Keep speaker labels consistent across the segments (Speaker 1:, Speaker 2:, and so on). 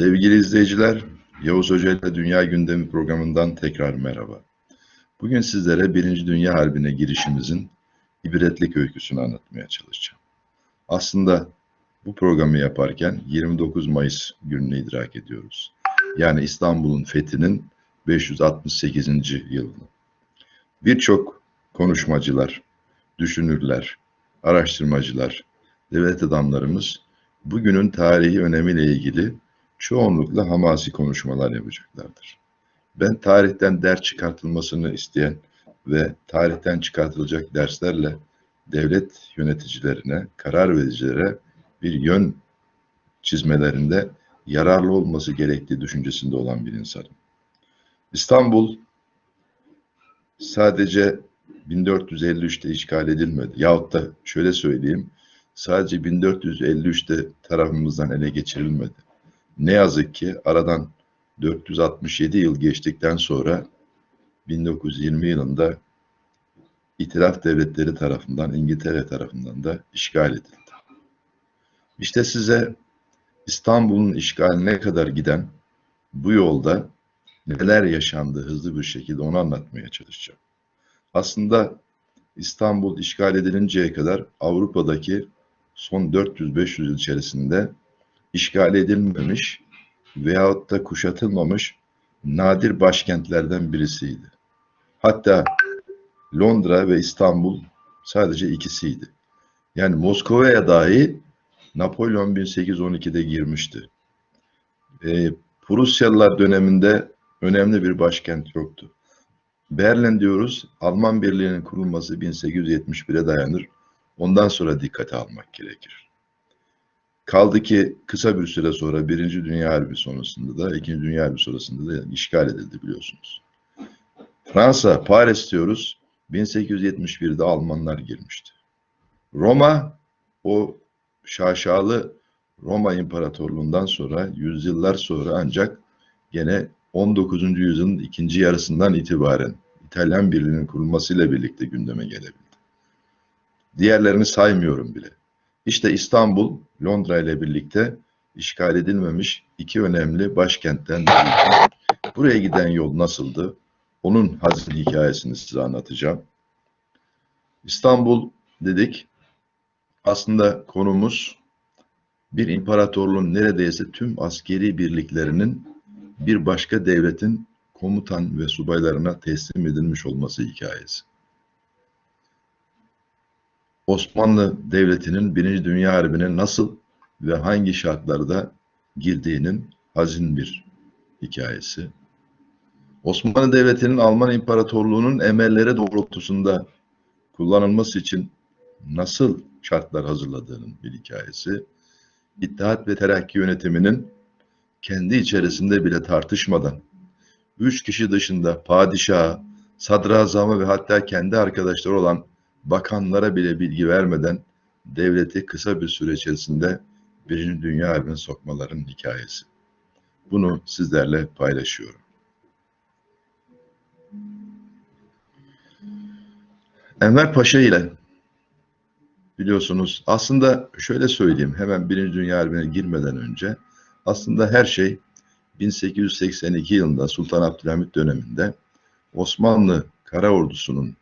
Speaker 1: Sevgili izleyiciler, Yavuz Hoca ile Dünya Gündemi programından tekrar merhaba. Bugün sizlere Birinci Dünya Harbi'ne girişimizin ibretlik öyküsünü anlatmaya çalışacağım. Aslında bu programı yaparken 29 Mayıs gününü idrak ediyoruz. Yani İstanbul'un fethinin 568. yılını. Birçok konuşmacılar, düşünürler, araştırmacılar, devlet adamlarımız bugünün tarihi önemiyle ilgili çoğunlukla hamasi konuşmalar yapacaklardır. Ben tarihten ders çıkartılmasını isteyen ve tarihten çıkartılacak derslerle devlet yöneticilerine, karar vericilere bir yön çizmelerinde yararlı olması gerektiği düşüncesinde olan bir insanım. İstanbul sadece 1453'te işgal edilmedi. Yahut da şöyle söyleyeyim, sadece 1453'te tarafımızdan ele geçirilmedi. Ne yazık ki aradan 467 yıl geçtikten sonra 1920 yılında İtilaf devletleri tarafından, İngiltere tarafından da işgal edildi. İşte size İstanbul'un işgaline kadar giden bu yolda neler yaşandı hızlı bir şekilde onu anlatmaya çalışacağım. Aslında İstanbul işgal edilinceye kadar Avrupa'daki son 400-500 yıl içerisinde işgal edilmemiş veyahut da kuşatılmamış nadir başkentlerden birisiydi. Hatta Londra ve İstanbul sadece ikisiydi. Yani Moskova'ya dahi Napolyon 1812'de girmişti. E, Prusyalılar döneminde önemli bir başkent yoktu. Berlin diyoruz, Alman Birliği'nin kurulması 1871'e dayanır. Ondan sonra dikkate almak gerekir. Kaldı ki kısa bir süre sonra Birinci Dünya Harbi sonrasında da İkinci Dünya Harbi sonrasında da işgal edildi biliyorsunuz. Fransa, Paris diyoruz. 1871'de Almanlar girmişti. Roma o şaşalı Roma İmparatorluğundan sonra yüzyıllar sonra ancak gene 19. yüzyılın ikinci yarısından itibaren İtalyan Birliği'nin kurulmasıyla birlikte gündeme gelebildi. Diğerlerini saymıyorum bile. İşte İstanbul, Londra ile birlikte işgal edilmemiş iki önemli başkentten biriydi. Buraya giden yol nasıldı? Onun hazin hikayesini size anlatacağım. İstanbul dedik. Aslında konumuz bir imparatorluğun neredeyse tüm askeri birliklerinin bir başka devletin komutan ve subaylarına teslim edilmiş olması hikayesi. Osmanlı Devleti'nin Birinci Dünya Harbi'ne nasıl ve hangi şartlarda girdiğinin hazin bir hikayesi. Osmanlı Devleti'nin Alman İmparatorluğu'nun emelleri doğrultusunda kullanılması için nasıl şartlar hazırladığının bir hikayesi. İttihat ve Terakki yönetiminin kendi içerisinde bile tartışmadan üç kişi dışında padişaha, sadrazama ve hatta kendi arkadaşları olan bakanlara bile bilgi vermeden devleti kısa bir süre içerisinde Birinci Dünya Harbi'ne sokmaların hikayesi. Bunu sizlerle paylaşıyorum. Enver Paşa ile biliyorsunuz aslında şöyle söyleyeyim hemen Birinci Dünya Harbi'ne girmeden önce aslında her şey 1882 yılında Sultan Abdülhamit döneminde Osmanlı Kara Ordusu'nun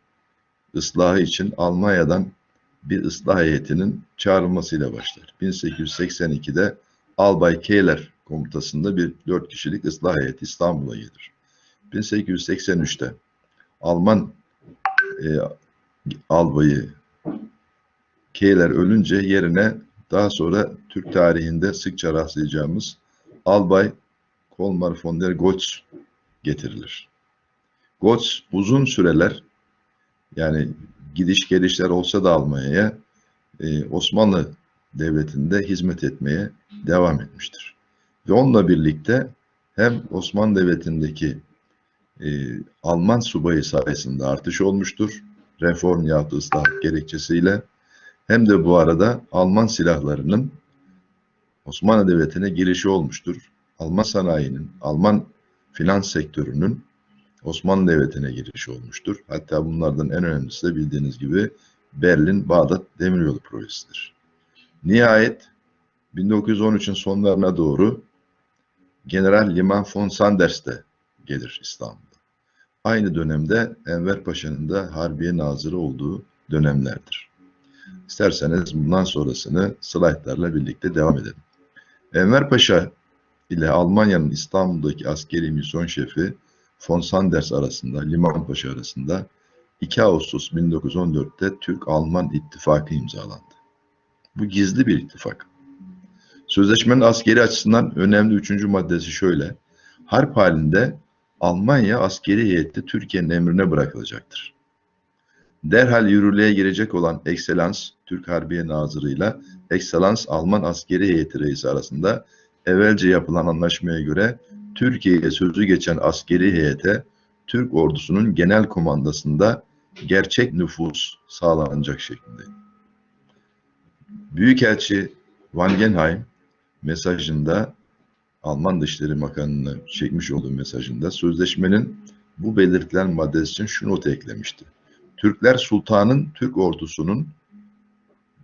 Speaker 1: ıslahı için Almanya'dan bir ıslah heyetinin çağrılmasıyla başlar. 1882'de Albay Keyler komutasında bir dört kişilik ıslah heyeti İstanbul'a gelir. 1883'te Alman e, albayı Keyler ölünce yerine daha sonra Türk tarihinde sıkça rastlayacağımız Albay Kolmar von der Goltz getirilir. Goltz uzun süreler yani gidiş gelişler olsa da Almanya'ya e, Osmanlı Devleti'nde hizmet etmeye devam etmiştir. Ve onunla birlikte hem Osmanlı Devleti'ndeki e, Alman subayı sayesinde artış olmuştur. Reform yahut ıslah gerekçesiyle hem de bu arada Alman silahlarının Osmanlı Devleti'ne girişi olmuştur. Alman sanayinin, Alman finans sektörünün Osmanlı Devleti'ne girişi olmuştur. Hatta bunlardan en önemlisi de bildiğiniz gibi Berlin-Bağdat Demiryolu projesidir. Nihayet 1913'ün sonlarına doğru General Liman von Sanders de gelir İstanbul'a. Aynı dönemde Enver Paşa'nın da Harbiye Nazırı olduğu dönemlerdir. İsterseniz bundan sonrasını slaytlarla birlikte devam edelim. Enver Paşa ile Almanya'nın İstanbul'daki askeri misyon şefi von Sanders arasında, Liman Paşa arasında 2 Ağustos 1914'te Türk-Alman ittifakı imzalandı. Bu gizli bir ittifak. Sözleşmenin askeri açısından önemli üçüncü maddesi şöyle. Harp halinde Almanya askeri heyeti Türkiye'nin emrine bırakılacaktır. Derhal yürürlüğe girecek olan Ekselans Türk Harbiye Nazırı ile Ekselans Alman askeri heyeti reisi arasında evvelce yapılan anlaşmaya göre Türkiye'ye sözü geçen askeri heyete Türk ordusunun genel komandasında gerçek nüfus sağlanacak şeklinde. Büyükelçi Wangenheim mesajında Alman Dışişleri Bakanı'na çekmiş olduğu mesajında sözleşmenin bu belirtilen maddesi için şu notu eklemişti. Türkler sultanın Türk ordusunun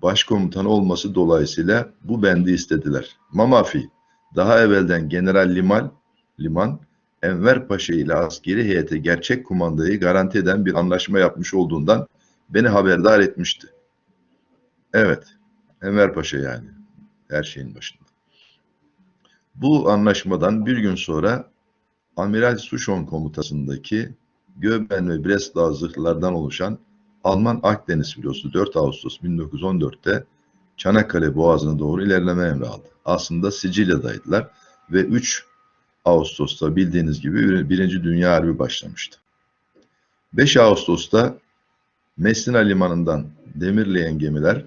Speaker 1: başkomutanı olması dolayısıyla bu bendi istediler. Mamafi daha evvelden General Liman, Liman Enver Paşa ile askeri heyete gerçek kumandayı garanti eden bir anlaşma yapmış olduğundan beni haberdar etmişti. Evet, Enver Paşa yani her şeyin başında. Bu anlaşmadan bir gün sonra Amiral Suşon komutasındaki Göben ve Breslau zırhlardan oluşan Alman Akdeniz filosu 4 Ağustos 1914'te Çanakkale Boğazı'na doğru ilerleme emri aldı. Aslında Sicilya'daydılar ve 3 Ağustos'ta bildiğiniz gibi Birinci Dünya Harbi başlamıştı. 5 Ağustos'ta Messina Limanı'ndan demirleyen gemiler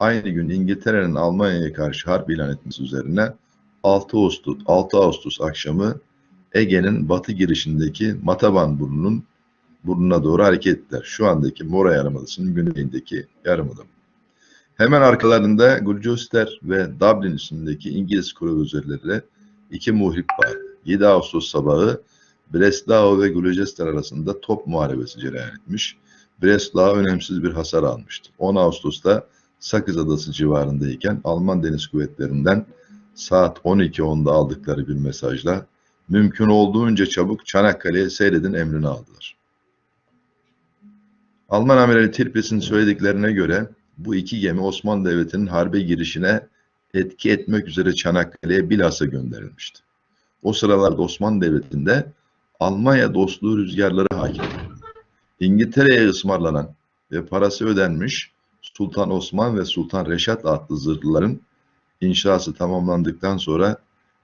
Speaker 1: aynı gün İngiltere'nin Almanya'ya karşı harp ilan etmesi üzerine 6 Ağustos, 6 Ağustos akşamı Ege'nin batı girişindeki Mataban burnunun burnuna doğru hareket ettiler. Şu andaki Mora Yarımadası'nın güneyindeki yarımada. Hemen arkalarında Gloucester ve Dublin üstündeki İngiliz kruvazörleri iki muhrip vardı. 7 Ağustos sabahı Breslau ve Gloucester arasında top muharebesi cereyan etmiş. Breslau önemsiz bir hasar almıştı. 10 Ağustos'ta Sakız Adası civarındayken Alman Deniz Kuvvetleri'nden saat 12.10'da aldıkları bir mesajla mümkün olduğunca çabuk Çanakkale'ye seyredin emrini aldılar. Alman amirali Tirpit'in söylediklerine göre bu iki gemi Osmanlı Devleti'nin harbe girişine etki etmek üzere Çanakkale'ye bilhassa gönderilmişti. O sıralarda Osmanlı Devleti'nde Almanya dostluğu rüzgarları hakim. İngiltere'ye ısmarlanan ve parası ödenmiş Sultan Osman ve Sultan Reşat adlı zırhlıların inşası tamamlandıktan sonra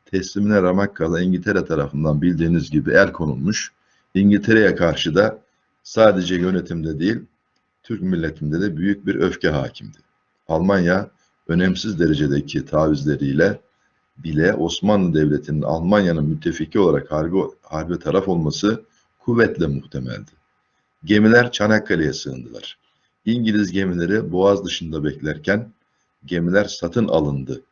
Speaker 1: teslimine ramak kala İngiltere tarafından bildiğiniz gibi el konulmuş. İngiltere'ye karşı da sadece yönetimde değil, Türk milletinde de büyük bir öfke hakimdi. Almanya önemsiz derecedeki tavizleriyle bile Osmanlı Devleti'nin Almanya'nın müttefiki olarak harbi, harbe taraf olması kuvvetle muhtemeldi. Gemiler Çanakkale'ye sığındılar. İngiliz gemileri Boğaz dışında beklerken gemiler satın alındı.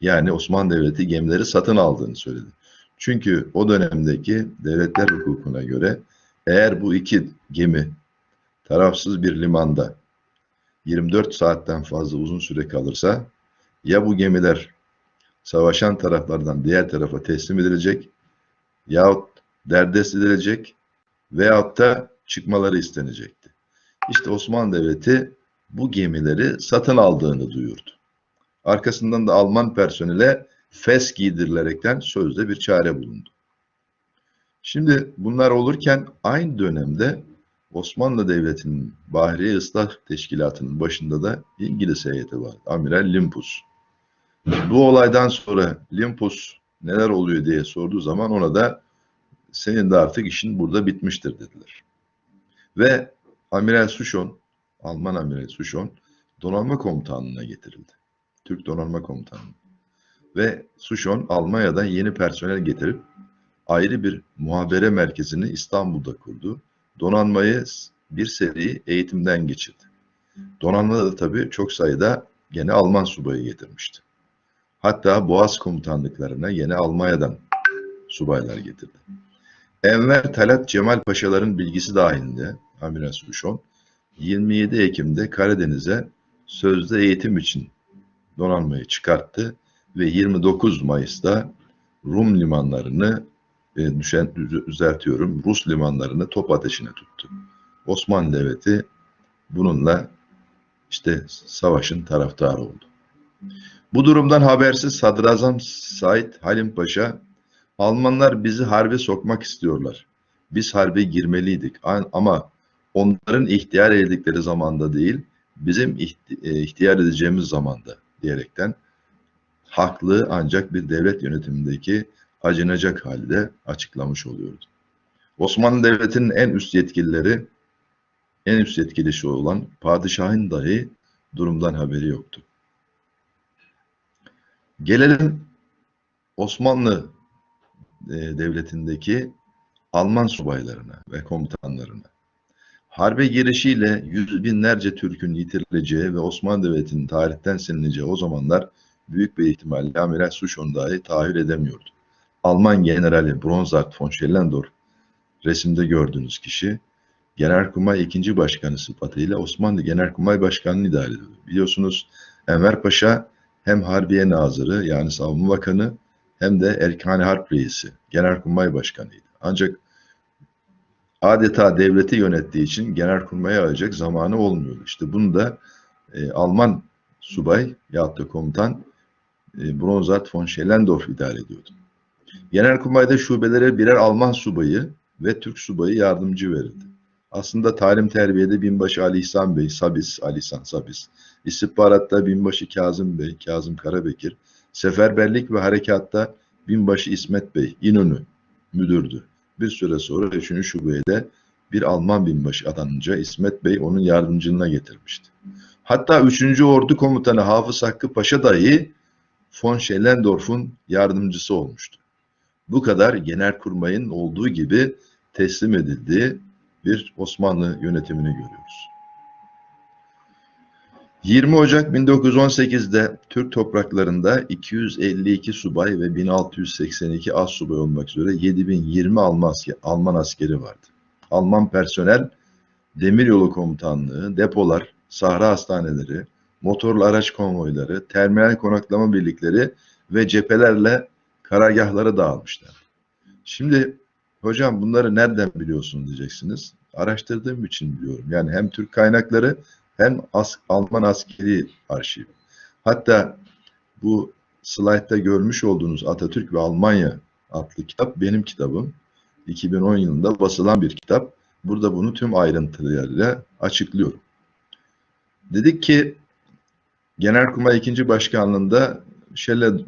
Speaker 1: Yani Osmanlı Devleti gemileri satın aldığını söyledi. Çünkü o dönemdeki devletler hukukuna göre eğer bu iki gemi tarafsız bir limanda 24 saatten fazla uzun süre kalırsa ya bu gemiler savaşan taraflardan diğer tarafa teslim edilecek yahut derdest edilecek veyahut da çıkmaları istenecekti. İşte Osmanlı Devleti bu gemileri satın aldığını duyurdu. Arkasından da Alman personele fes giydirilerekten sözde bir çare bulundu. Şimdi bunlar olurken aynı dönemde Osmanlı Devleti'nin Bahriye Islah Teşkilatı'nın başında da İngiliz heyeti var. Amiral Limpus. Bu olaydan sonra Limpus neler oluyor diye sorduğu zaman ona da senin de artık işin burada bitmiştir dediler. Ve Amiral Suşon, Alman Amiral Suşon donanma komutanlığına getirildi. Türk donanma komutanlığı. Ve Suşon Almanya'dan yeni personel getirip ayrı bir muhabere merkezini İstanbul'da kurdu. Donanmayı bir seri eğitimden geçirdi. Donanmada da tabii çok sayıda gene Alman subayı getirmişti. Hatta Boğaz komutanlıklarına yine Almanya'dan subaylar getirdi. Enver Talat Cemal Paşaların bilgisi dahilinde Amiral Suşon 27 Ekim'de Karadeniz'e sözde eğitim için donanmayı çıkarttı ve 29 Mayıs'ta Rum limanlarını e, düşen, düz- düzeltiyorum, Rus limanlarını top ateşine tuttu. Osmanlı Devleti bununla işte savaşın taraftarı oldu. Bu durumdan habersiz Sadrazam Said Halim Paşa, Almanlar bizi harbe sokmak istiyorlar. Biz harbe girmeliydik ama onların ihtiyar edildikleri zamanda değil, bizim e, ihtiyar edeceğimiz zamanda diyerekten haklı ancak bir devlet yönetimindeki acınacak halde açıklamış oluyordu. Osmanlı Devleti'nin en üst yetkilileri, en üst yetkilisi olan padişahın dahi durumdan haberi yoktu. Gelelim Osmanlı e, Devleti'ndeki Alman subaylarına ve komutanlarına. Harbe girişiyle yüz binlerce Türk'ün yitirileceği ve Osmanlı Devleti'nin tarihten silineceği o zamanlar büyük bir ihtimalle Amiral Sushon dahi tahayyül edemiyordu. Alman generali Bronzart von Schellendorf resimde gördüğünüz kişi Genelkurmay 2. Başkanı sıfatıyla Osmanlı Genelkurmay Başkanı'nı idare ediyordu. Biliyorsunuz Enver Paşa hem Harbiye Nazırı yani Savunma Bakanı hem de Erkani Harp Reisi, Genelkurmay Başkanı'ydı. Ancak adeta devleti yönettiği için Genelkurmay'a alacak zamanı olmuyordu. İşte bunu da e, Alman subay yahut da komutan e, Bronzart von Schellendorf idare ediyordu. Genelkurmay'da şubelere birer Alman subayı ve Türk subayı yardımcı verildi. Aslında talim terbiyede binbaşı Ali İhsan Bey, Sabis, Ali İhsan Sabis, istihbaratta binbaşı Kazım Bey, Kazım Karabekir, seferberlik ve harekatta binbaşı İsmet Bey, İnönü müdürdü. Bir süre sonra 3. şubeye de bir Alman binbaşı adanınca İsmet Bey onun yardımcılığına getirmişti. Hatta 3. Ordu Komutanı Hafız Hakkı Paşa dahi von Schellendorf'un yardımcısı olmuştu. Bu kadar Genelkurmay'ın olduğu gibi teslim edildiği bir Osmanlı yönetimini görüyoruz. 20 Ocak 1918'de Türk topraklarında 252 subay ve 1682 az subay olmak üzere 7020 Alman, Alman askeri vardı. Alman personel demiryolu komutanlığı, depolar, sahra hastaneleri, motorlu araç konvoyları, terminal konaklama birlikleri ve cephelerle karargahlara dağılmışlar. Şimdi hocam bunları nereden biliyorsun diyeceksiniz. Araştırdığım için biliyorum. Yani hem Türk kaynakları hem as Alman askeri arşiv. Hatta bu slaytta görmüş olduğunuz Atatürk ve Almanya adlı kitap benim kitabım. 2010 yılında basılan bir kitap. Burada bunu tüm ayrıntılarıyla açıklıyorum. Dedik ki Genelkurmay 2. Başkanlığında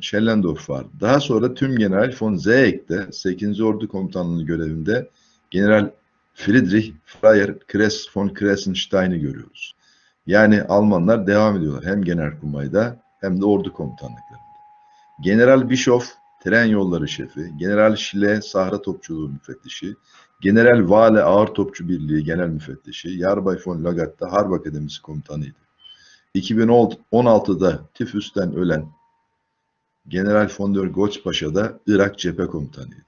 Speaker 1: Schellendorf vardı. Daha sonra tüm General von Zeyek'te 8. Ordu Komutanlığı görevinde General Friedrich Freier Kress von Kressenstein'i görüyoruz. Yani Almanlar devam ediyorlar hem Genelkurmay'da hem de ordu komutanlıklarında. General Bischoff tren yolları şefi, General Schille sahra topçuluğu müfettişi, General Vale ağır topçu birliği genel müfettişi, Yarbay von Lagat'ta Harp Akademisi komutanıydı. 2016'da tifüsten ölen General von der Goltz Paşa da Irak cephe komutanıydı.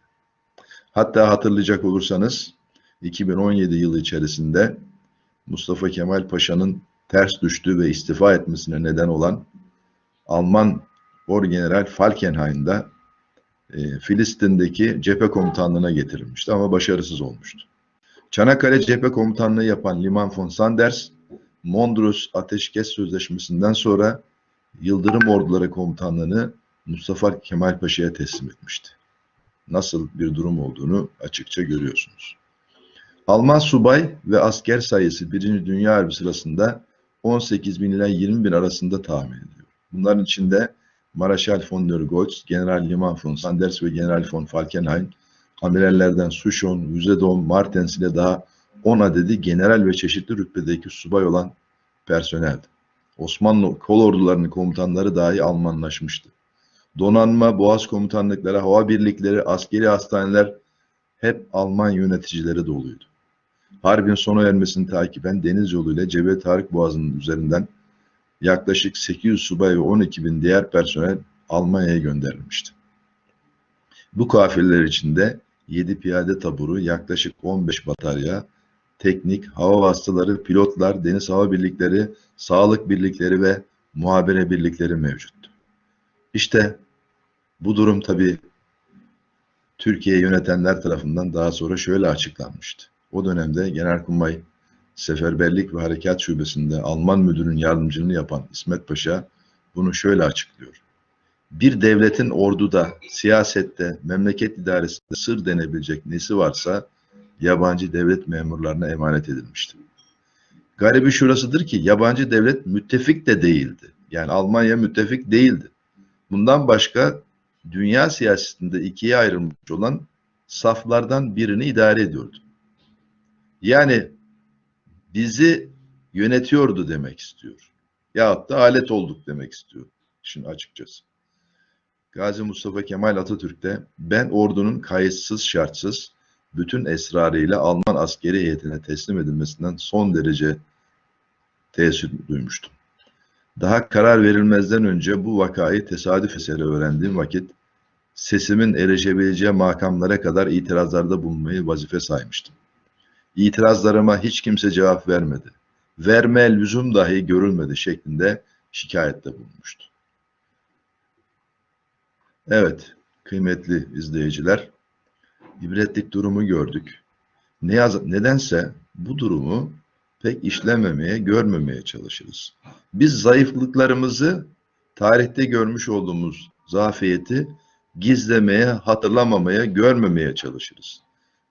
Speaker 1: Hatta hatırlayacak olursanız 2017 yılı içerisinde Mustafa Kemal Paşa'nın ters düştü ve istifa etmesine neden olan Alman Orgeneral Falkenhayn'da e, Filistin'deki cephe komutanlığına getirilmişti ama başarısız olmuştu. Çanakkale cephe komutanlığı yapan Liman von Sanders, Mondros Ateşkes Sözleşmesi'nden sonra Yıldırım Orduları Komutanlığı'nı Mustafa Kemal Paşa'ya teslim etmişti. Nasıl bir durum olduğunu açıkça görüyorsunuz. Alman subay ve asker sayısı 1. Dünya Harbi sırasında 18 bin ila 20 bin arasında tahmin ediliyor. Bunların içinde Maraşal von der Goltz, General Liman von Sanders ve General von Falkenhayn, amirallerden Sushon, Yüzedon, Martens ile daha 10 adedi general ve çeşitli rütbedeki subay olan personeldi. Osmanlı kol ordularının komutanları dahi Almanlaşmıştı. Donanma, boğaz komutanlıkları, hava birlikleri, askeri hastaneler hep Alman yöneticileri doluydu. Harbin sona ermesini takiben deniz yoluyla Cebel Tarık Boğazı'nın üzerinden yaklaşık 800 subay ve 12 bin diğer personel Almanya'ya gönderilmişti. Bu kafileler içinde 7 piyade taburu, yaklaşık 15 batarya, teknik, hava vasıtaları, pilotlar, deniz hava birlikleri, sağlık birlikleri ve muhabere birlikleri mevcuttu. İşte bu durum tabi Türkiye'yi yönetenler tarafından daha sonra şöyle açıklanmıştı. O dönemde Genelkurmay Seferberlik ve Harekat Şubesi'nde Alman müdürün yardımcılığını yapan İsmet Paşa bunu şöyle açıklıyor. Bir devletin orduda, siyasette, memleket idaresinde sır denebilecek nesi varsa yabancı devlet memurlarına emanet edilmişti. Garibi şurasıdır ki yabancı devlet müttefik de değildi. Yani Almanya müttefik değildi. Bundan başka dünya siyasetinde ikiye ayrılmış olan saflardan birini idare ediyordu. Yani bizi yönetiyordu demek istiyor. Yahut da alet olduk demek istiyor. Şimdi açıkçası. Gazi Mustafa Kemal Atatürk de ben ordunun kayıtsız şartsız bütün esrarıyla Alman askeri heyetine teslim edilmesinden son derece teessür duymuştum. Daha karar verilmezden önce bu vakayı tesadüf eseri öğrendiğim vakit sesimin erişebileceği makamlara kadar itirazlarda bulunmayı vazife saymıştım. İtirazlarıma hiç kimse cevap vermedi. Verme lüzum dahi görülmedi şeklinde şikayette bulunmuştu. Evet, kıymetli izleyiciler, ibretlik durumu gördük. Ne yaz nedense bu durumu pek işlememeye, görmemeye çalışırız. Biz zayıflıklarımızı tarihte görmüş olduğumuz zafiyeti gizlemeye, hatırlamamaya, görmemeye çalışırız.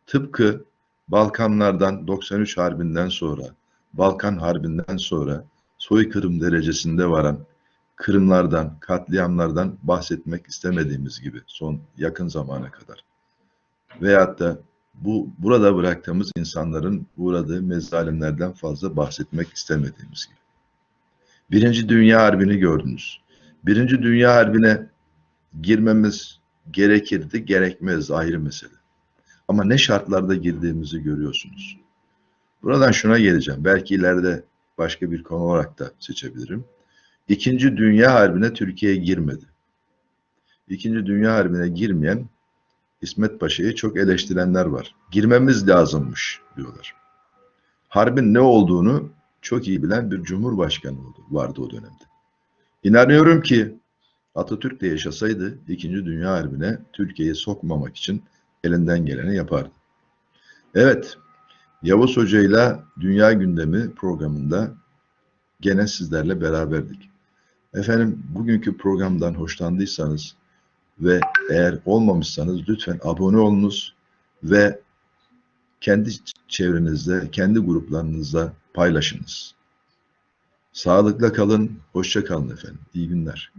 Speaker 1: Tıpkı Balkanlardan 93 Harbi'nden sonra, Balkan Harbi'nden sonra soykırım derecesinde varan kırımlardan, katliamlardan bahsetmek istemediğimiz gibi son yakın zamana kadar. Veyahut da bu burada bıraktığımız insanların uğradığı mezalimlerden fazla bahsetmek istemediğimiz gibi. Birinci Dünya Harbi'ni gördünüz. Birinci Dünya Harbi'ne girmemiz gerekirdi, gerekmez ayrı mesele. Ama ne şartlarda girdiğimizi görüyorsunuz. Buradan şuna geleceğim. Belki ileride başka bir konu olarak da seçebilirim. İkinci Dünya Harbi'ne Türkiye girmedi. İkinci Dünya Harbi'ne girmeyen İsmet Paşa'yı çok eleştirenler var. Girmemiz lazımmış diyorlar. Harbin ne olduğunu çok iyi bilen bir cumhurbaşkanı vardı o dönemde. İnanıyorum ki Atatürk de yaşasaydı İkinci Dünya Harbi'ne Türkiye'yi sokmamak için elinden geleni yapardı. Evet, Yavuz Hoca ile Dünya Gündemi programında gene sizlerle beraberdik. Efendim bugünkü programdan hoşlandıysanız ve eğer olmamışsanız lütfen abone olunuz ve kendi çevrenizde, kendi gruplarınızda paylaşınız. Sağlıkla kalın, hoşça kalın efendim. İyi günler.